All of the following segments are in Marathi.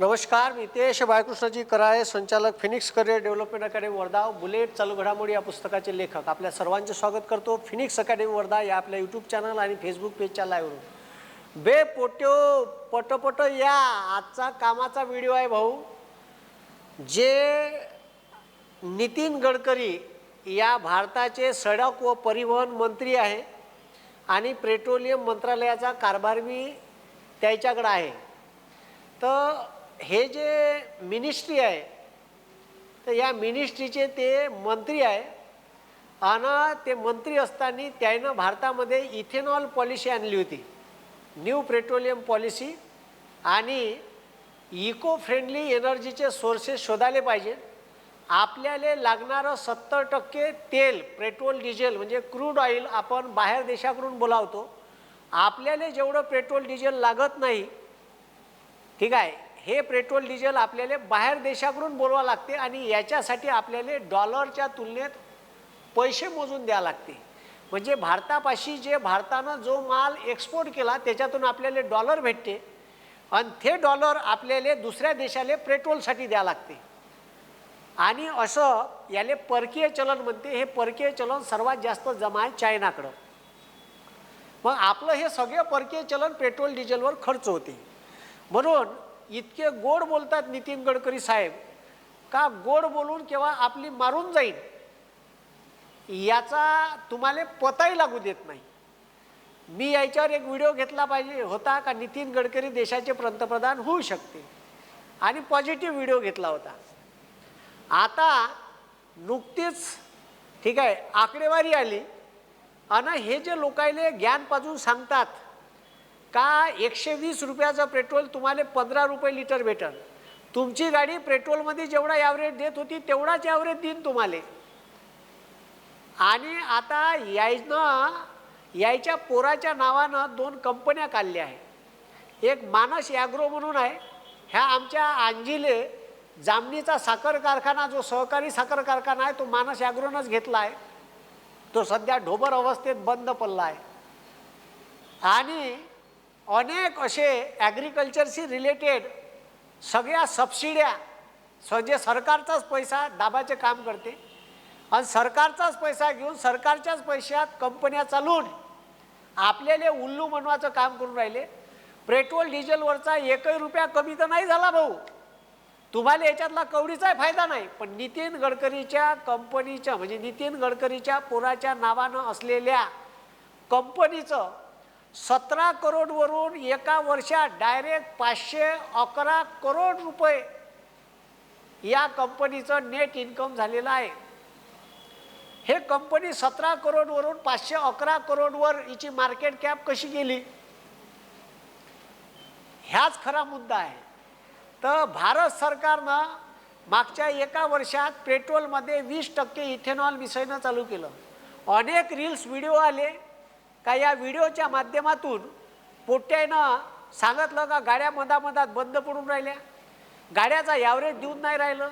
नमस्कार मी तेश बाळकृष्णजी कराळे संचालक Phoenix career development academy Wardha bullet चालू घडामोडी या पुस्तकाचे लेखक. आपल्या सर्वांचे स्वागत करतो फिनिक्स अकॅडमी वर्धा या आपल्या यूट्यूब चॅनल आणि फेसबुक पेजच्या लाईव्हवरून बे पोट्यो पटपट या. आजचा कामाचा व्हिडिओ आहे भाऊ जे नितीन गडकरी या भारताचे सडक व परिवहन मंत्री आहे आणि पेट्रोलियम मंत्रालयाचा कारभार बी त्याच्याकडं आहे. तर हे जे मिनिस्ट्री आहे तर या मिनिस्ट्रीचे ते मंत्री आहे. आणि ते मंत्री असताना त्यानं भारतामध्ये इथेनॉल पॉलिसी आणली होती. न्यू पेट्रोलियम पॉलिसी आणि इको फ्रेंडली एनर्जीचे सोर्सेस शोधायला पाहिजे. आपल्याला लागणारं सत्तर टक्के तेल पेट्रोल डिझेल म्हणजे क्रूड ऑइल आपण बाहेर देशाकडून बोलावतो. आपल्याला जेवढं पेट्रोल डिझेल लागत नाही ठीक आहे हे पेट्रोल डिझेल आपल्याला बाहेर देशाकडून बोलवा लागते आणि याच्यासाठी आपल्याला डॉलरच्या तुलनेत पैसे मोजून द्या लागते. म्हणजे भारतापाशी जे भारतानं जो माल एक्सपोर्ट केला त्याच्यातून आपल्याला डॉलर भेटते आणि ते डॉलर आपल्याला दुसऱ्या देशाला पेट्रोलसाठी द्या लागते. आणि असं याले परकीय चलन म्हणते. हे परकीय चलन सर्वात जास्त जमा आहे चायनाकडं. मग आपलं हे सगळं परकीय चलन पेट्रोल डिझेलवर खर्च होते. म्हणून इतके गोड बोलतात नितीन गडकरी साहेब. का गोड बोलून केव्हा आपली मारून जाईल? याचा तुम्हाला पताही लागू देत नाही. मी याच्यावर एक व्हिडिओ घेतला पाहिजे होता का नितीन गडकरी देशाचे पंतप्रधान होऊ शकते आणि पॉझिटिव्ह व्हिडिओ घेतला होता. आता नुकतीच ठीक आहे आकडेवारी आली. आणि हे जे लोकायले ज्ञान पाजून सांगतात का एकशे वीस रुपयाचं पेट्रोल तुम्हाला पंधरा रुपये लिटर भेटल तुमची गाडी पेट्रोलमध्ये जेवढा ॲव्हरेज देत होती तेवढाच ॲव्हरेज देईन तुम्हाला. आणि आता यायनं यायच्या पोराच्या नावानं दोन कंपन्या काढल्या आहे एक मानस ॲग्रो म्हणून आहे. ह्या आमच्या आंजिले जामनीचा साखर कारखाना जो सहकारी साखर कारखाना आहे तो मानस ॲग्रोनच घेतला आहे. तो सध्या ढोबर अवस्थेत बंद पडला आहे. आणि अनेक असे ॲग्रिकल्चरशी रिलेटेड सगळ्या सबसिड्या स जे सरकारचाच पैसा दाबाचे काम करते. आणि सरकारचाच पैसा घेऊन सरकारच्याच पैशात कंपन्या चालून आपल्याला उल्लू बनवायचं काम करून राहिले. पेट्रोल डिझेलवरचा एकही रुपया कमी तर नाही झाला भाऊ. तुम्हाला याच्यातला कवडीचाही फायदा नाही. पण नितीन गडकरीच्या कंपनीच्या म्हणजे नितीन गडकरीच्या पोराच्या नावानं असलेल्या कंपनीचं सतरा करोडवरून एका वर्षात डायरेक्ट पाचशे अकरा करोड रुपये या कंपनीचं नेट इन्कम झालेलं आहे. हे कंपनी सतरा करोडवरून पाचशे अकरा करोडवर हिची मार्केट कॅप कशी गेली? ह्याच खरा मुद्दा आहे. तर भारत सरकारनं मागच्या एका वर्षात पेट्रोलमध्ये वीस टक्के इथेनॉल मिसळणं चालू केलं. अनेक रील्स व्हिडिओ आले. का या व्हिडिओच्या माध्यमातून पोट्यानं सांगितलं का गाड्या मधामधात बंद पडून राहिल्या? गाड्याचा ॲव्हरेज देऊन नाही राहिलं.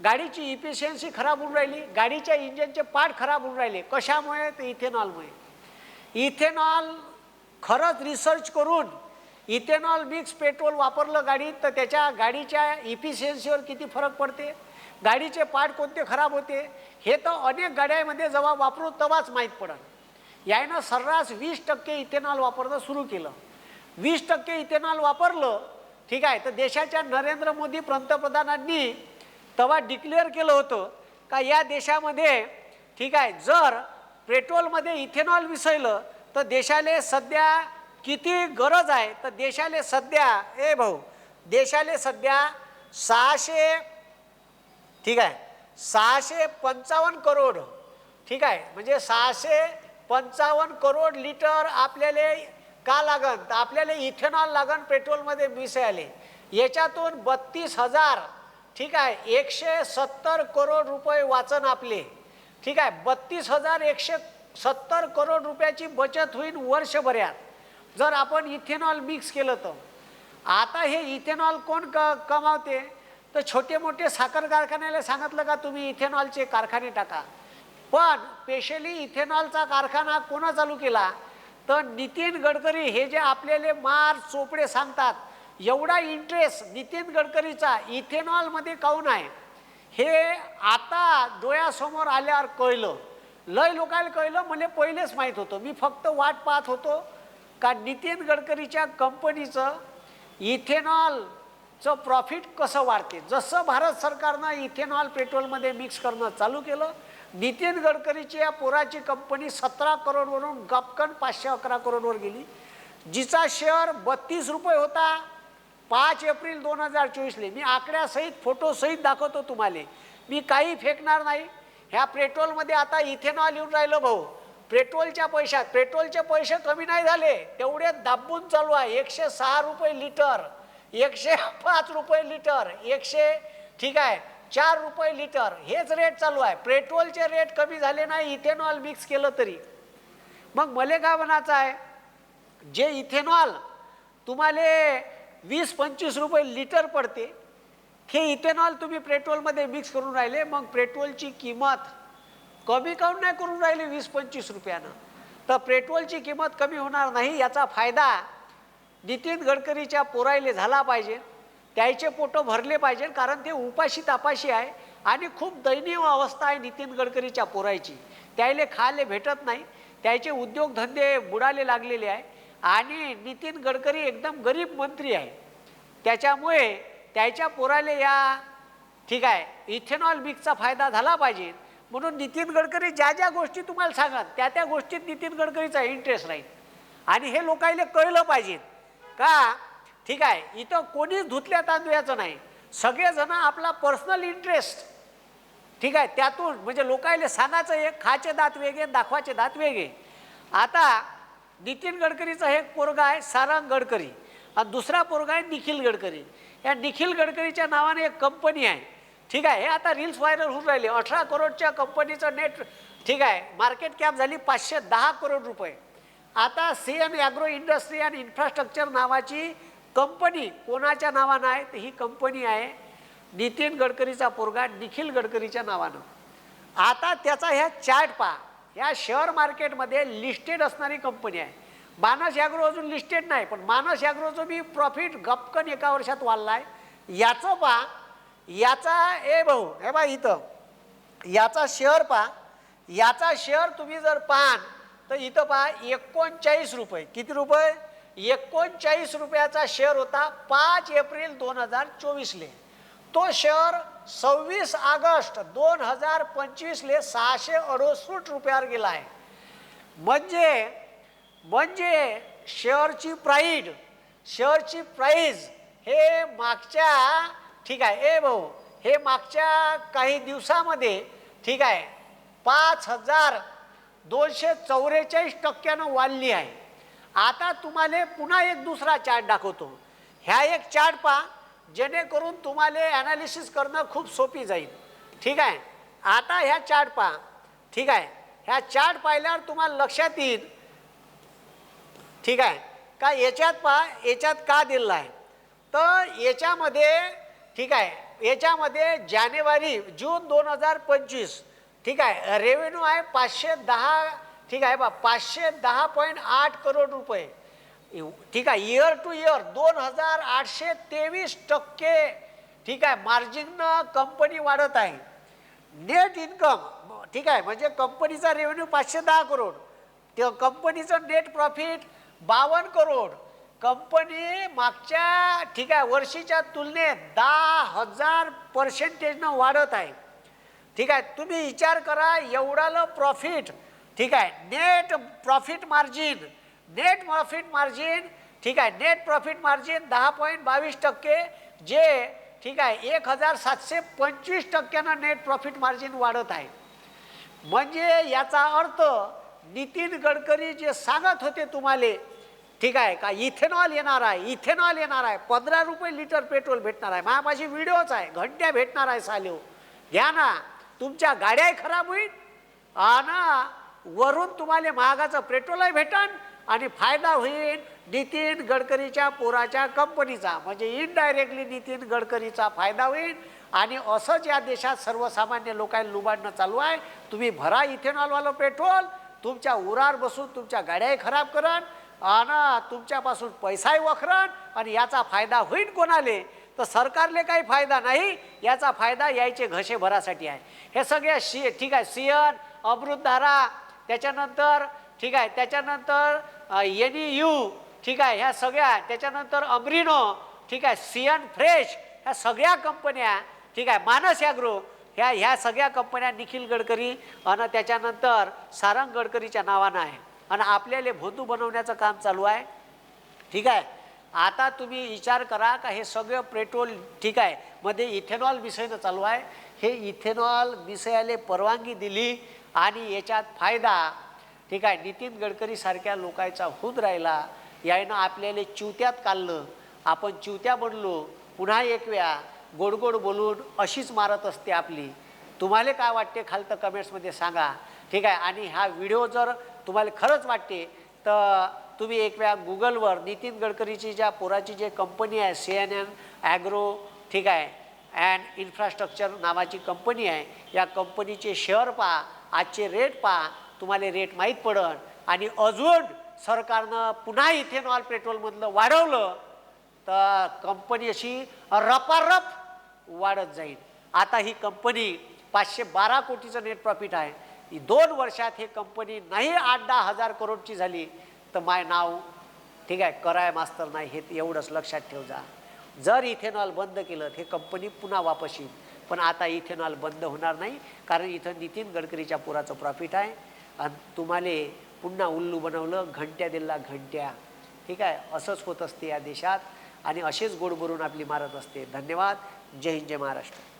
गाडीची इफिशियन्सी खराब होऊन राहिली. गाडीच्या इंजनचे पार्ट खराब होऊन राहिले. कशामुळे? तर इथेनॉलमुळे इथेनॉल खरंच रिसर्च करून इथेनॉल मिक्स पेट्रोल वापरलं गाडीत तर त्याच्या गाडीच्या इफिशियन्सीवर किती फरक पडते? गाडीचे पार्ट कोणते खराब होते? हे तर अनेक गाड्यांमध्ये जेव्हा वापरू तेव्हाच माहीत पडत. यानं सर्रास वीस टक्के इथेनॉल वापरणं सुरू केलं. वीस टक्के इथेनॉल वापरलं ठीक आहे तर देशाच्या नरेंद्र मोदी पंतप्रधानांनी तेव्हा डिक्लेअर केलं होतं का या देशामध्ये ठीक आहे जर पेट्रोलमध्ये इथेनॉल मिसळलं तर देशाला सध्या किती गरज आहे? तर देशाले सध्या ए भाऊ देशाले सध्या सहाशे ठीक आहे सहाशे पंचावन्न करोड ठीक आहे म्हणजे सहाशे पंचावन्न करोड लिटर आपल्याला का लागन? तर आपल्याला इथेनॉल लागन पेट्रोलमध्ये मिसळले. याच्यातून बत्तीस हजार ठीक आहे एकशे सत्तर करोड रुपये वाचन आपले. ठीक आहे बत्तीस हजार एकशे सत्तर करोड रुपयाची बचत होईल वर्षभरात. जर आपण इथेनॉल मिक्स केलं तर. आता हे इथेनॉल कोण क कमावते? तर छोटे मोठे साखर कारखान्याला सांगितलं का तुम्ही इथेनॉलचे कारखाने टाका? पण स्पेशली इथेनॉलचा कारखाना कोणा चालू केला? तर नितीन गडकरी हे जे आपल्याला मार चोपडे सांगतात एवढा इंटरेस्ट नितीन गडकरीचा इथेनॉलमध्ये काऊन आहे? हे आता डोळ्यासमोर आल्यावर कळलं. लय लोकांना कळलं मला पहिलेच माहीत होतं. मी फक्त वाट पाहत होतो का नितीन गडकरीच्या कंपनीचं इथेनॉलचं प्रॉफिट कसं वाढते? जसं भारत सरकारनं इथेनॉल पेट्रोलमध्ये मिक्स करणं चालू केलं नितीन गडकरीची या पोराची कंपनी सतरा करोडवरून गपकन पाचशे अकरा करोडवर गेली. जिचा शेअर बत्तीस रुपये होता. पाच एप्रिल दोन हजार चोवीसले. मी आकड्यासहित फोटोसहित दाखवतो तुम्हाला. मी काही फेकणार नाही. ह्या पेट्रोलमध्ये आता इथेनॉल येऊन राहिलं भाऊ. पेट्रोलच्या पैशात पेट्रोलचे पैसे कमी नाही झाले. तेवढे दाबून चालू आहे एकशे सहा रुपये लिटर. एकशे पाच रुपये लिटर. एकशे ठीक आहे. चार रुपये लिटर हेच रेट चालू आहे. पेट्रोलचे रेट कमी झाले नाही इथेनॉल मिक्स केलं तरी. मग मले काय म्हणायचं आहे जे इथेनॉल तुम्हाला वीस पंचवीस रुपये लिटर पडते हे इथेनॉल तुम्ही पेट्रोलमध्ये मिक्स करून राहिले मग पेट्रोलची किंमत कमी काऊन नाही करून राहिली वीस पंचवीस रुपयानं? तर पेट्रोलची किंमत कमी होणार नाही याचा फायदा नितीन गडकरीच्या पोरायले झाला पाहिजे. त्याचे पोटं भरले पाहिजे कारण ते उपाशी तापाशी आहे आणि खूप दयनीय अवस्था आहे नितीन गडकरीच्या पोरायची. त्याले खायला भेटत नाही त्याचे उद्योगधंदे बुडाले लागलेले आहे आणि नितीन गडकरी एकदम गरीब मंत्री आहे. त्याच्यामुळे त्याच्या पोराले या ठीक आहे इथेनॉल बिकचा फायदा झाला पाहिजे. म्हणून नितीन गडकरी ज्या ज्या गोष्टी तुम्हाला सांगत त्या त्या गोष्टीत नितीन गडकरीचा इंटरेस्ट राहील. आणि हे लोकांना कळलं पाहिजे. का? ठीक आहे इथं कोणीच धुतल्या तांदूळाचं नाही. सगळेजण आपला पर्सनल इंटरेस्ट ठीक आहे त्यातून म्हणजे लोकायले सांगायचं एक खाचे दात वेगळे दाखवाचे दात वेगळे. आता नितीन गडकरीचा हे एक पोरगा आहे सारंग गडकरी आणि दुसरा पोरगा आहे निखिल गडकरी. या निखिल गडकरीच्या नावाने एक कंपनी आहे. ठीक आहे हे आता रील्स व्हायरल होऊन राहिले. अठरा करोडच्या कंपनीचं नेट ठीक आहे मार्केट कॅप झाली पाचशे दहा करोड रुपये. आता C N agro industry and infrastructure नावाची कंपनी कोणाच्या नावानं आहे? तर ही कंपनी आहे नितीन गडकरीचा पोरगा निखिल गडकरीच्या नावानं. आता त्याचा ह्या चार्ट पहा. या शेअर मार्केटमध्ये लिस्टेड असणारी कंपनी आहे. मानस ॲग्रो अजून लिस्टेड नाही पण मानस ॲग्रोचं बी प्रॉफिट गपकन एका वर्षात वाढला आहे याचं पहा. याचा ए भाऊ हे बा इथं. याचा शेअर पहा. याचा शेअर तुम्ही जर पाहान तर इथं पहा एकोणचाळीस रुपये. किती रुपये? एकोणचाळीस रुपयाचा शेअर होता पाच एप्रिल दोन हजार चोवीसले. तो शेअर सव्वीस ऑगस्ट दोन हजार पंचवीसले सहाशे अडुसष्ट रुपयावर गेला आहे म्हणजे म्हणजे शेअरची प्राईड शेअरची प्राईज हे मागच्या ठीक आहे ए भाऊ हे मागच्या काही दिवसामध्ये ठीक आहे पाच हजार दोनशे चौवेचाळीस टक्क्यानं वाढली आहे. आता तुम्हाला पुन्हा एक दुसरा चार्ट दाखवतो. ह्या एक चार्ट पहा जेणेकरून तुम्हाला ॲनालिसिस करणं खूप सोपी जाईल. ठीक आहे? आता ह्या चार्ट पहा. ठीक आहे? ह्या चार्ट पाहिल्यावर तुम्हाला लक्षात येईल. ठीक आहे? का याच्यात पहा याच्यात का दिलेलं आहे तर याच्यामध्ये ठीक आहे याच्यामध्ये जानेवारी जून दोन हजार पंचवीस ठीक आहे रेव्हेन्यू आहे पाचशे दहा ठीक आहे बा पाचशे दहा पॉईंट आठ करोड रुपये. ठीक आहे इयर टू इयर दोन हजार आठशे तेवीस टक्के ठीक आहे मार्जिननं कंपनी वाढत आहे. नेट इन्कम ठीक आहे म्हणजे कंपनीचा रेव्हेन्यू पाचशे दहा करोड. ते कंपनीचं नेट प्रॉफिट बावन्न करोड. कंपनी मागच्या ठीक आहे वर्षीच्या तुलनेत दहा हजार पर्सेंटेजनं वाढत आहे. ठीक आहे तुम्ही विचार करा एवढालं प्रॉफिट ठीक आहे. Net profit margin net profit margin ठीक आहे. नेट प्रॉफिट मार्जिन दहा पॉईंट बावीस टक्के जे ठीक आहे एक हजार सातशे पंचवीस टक्क्यानं नेट प्रॉफिट मार्जिन वाढत आहे. म्हणजे याचा अर्थ नितीन गडकरी जे सांगत होते तुम्हाला ठीक आहे का इथेनॉल येणार आहे इथेनॉल येणार आहे पंधरा रुपये लिटर पेट्रोल भेटणार आहे माझ्यापाशी व्हिडिओच आहे घंट्या भेटणार आहे सालेव हो. घ्या ना तुमच्या गाड्याही खराब होईल. ना वरून तुम्हाला महागाचं पेट्रोलही भेटन आणि फायदा होईल नितीन गडकरीच्या पोराच्या कंपनीचा. म्हणजे इनडायरेक्टली नितीन गडकरीचा फायदा होईल. आणि असंच या देशात सर्वसामान्य लोकांना लुबाडणं चालू आहे. तुम्ही भरा इथेनॉलवालं पेट्रोल तुमच्या उरार बसून तुमच्या गाड्याही खराब करन आणि तुमच्यापासून पैसाही वखरण आणि याचा फायदा होईल कोणाले? तर सरकारले काही फायदा नाही याचा फायदा यायचे घसे भरासाठी आहे. हे सगळ्या शी ठीक आहे सियन अमृतधारा त्याच्यानंतर ठीक आहे त्याच्यानंतर एन यू ठीक आहे ह्या सगळ्या त्याच्यानंतर अमरिनो ठीक आहे सियन फ्रेश ह्या सगळ्या कंपन्या ठीक आहे मानस या ग्रुप ह्या ह्या सगळ्या कंपन्या निखिल गडकरी आणि त्याच्यानंतर सारंग गडकरीच्या नावानं आहे. आणि आपल्याला भोंदू बनवण्याचं काम चालू आहे. ठीक आहे आता तुम्ही विचार करा का हे सगळं पेट्रोल ठीक आहे मध्ये इथेनॉल मिसळणं चालू आहे. हे इथेनॉल मिसळायला परवानगी दिली आणि याच्यात फायदा ठीक आहे नितीन गडकरीसारख्या लोकांचा होत राहिला. यानं आपल्याला चिवत्यात काढलं. आपण चिवत्या बनलो. पुन्हा एक वेळा गोड गोड बोलून अशीच मारत असते आपली. तुम्हाला काय वाटते खालतं कमेंट्समध्ये सांगा. ठीक आहे आणि हा व्हिडिओ जर तुम्हाला खरंच वाटते तर तुम्ही एक वेळा गुगलवर नितीन गडकरीची ज्या पोराची जे कंपनी आहे सी एन एन ॲग्रो ठीक आहे अँड इन्फ्रास्ट्रक्चर नावाची कंपनी आहे या कंपनीचे शेअर पहा. आजचे रेट पहा. तुम्हाला रेट माहीत पडन आणि अजून सरकारनं पुन्हा इथेनॉल पेट्रोलमधलं वाढवलं तर कंपनी अशी रपारप वाढत जाईल. आता ही कंपनी पाचशे बारा कोटीचं नेट प्रॉफिट आहे. ही दोन वर्षात ही कंपनी नाही आठ दहा हजार करोडची झाली. तर माय नाव ठीक आहे कराय मास्तर नाही हे एवढंच लक्षात ठेव जा जर इथेनॉल बंद केलं तर हे कंपनी पुन्हा वापस येईल. पण आता इथेनॉल बंद होणार नाही कारण इथं नितीन गडकरीच्या पुराचं प्रॉफिट आहे. आणि तुम्हाला पुन्हा उल्लू बनवलं घंट्या दिला घंट्या. ठीक आहे? असंच होत असते या देशात. आणि असेच गोड भरून आपली मारत असते. धन्यवाद. जय हिंद जय महाराष्ट्र.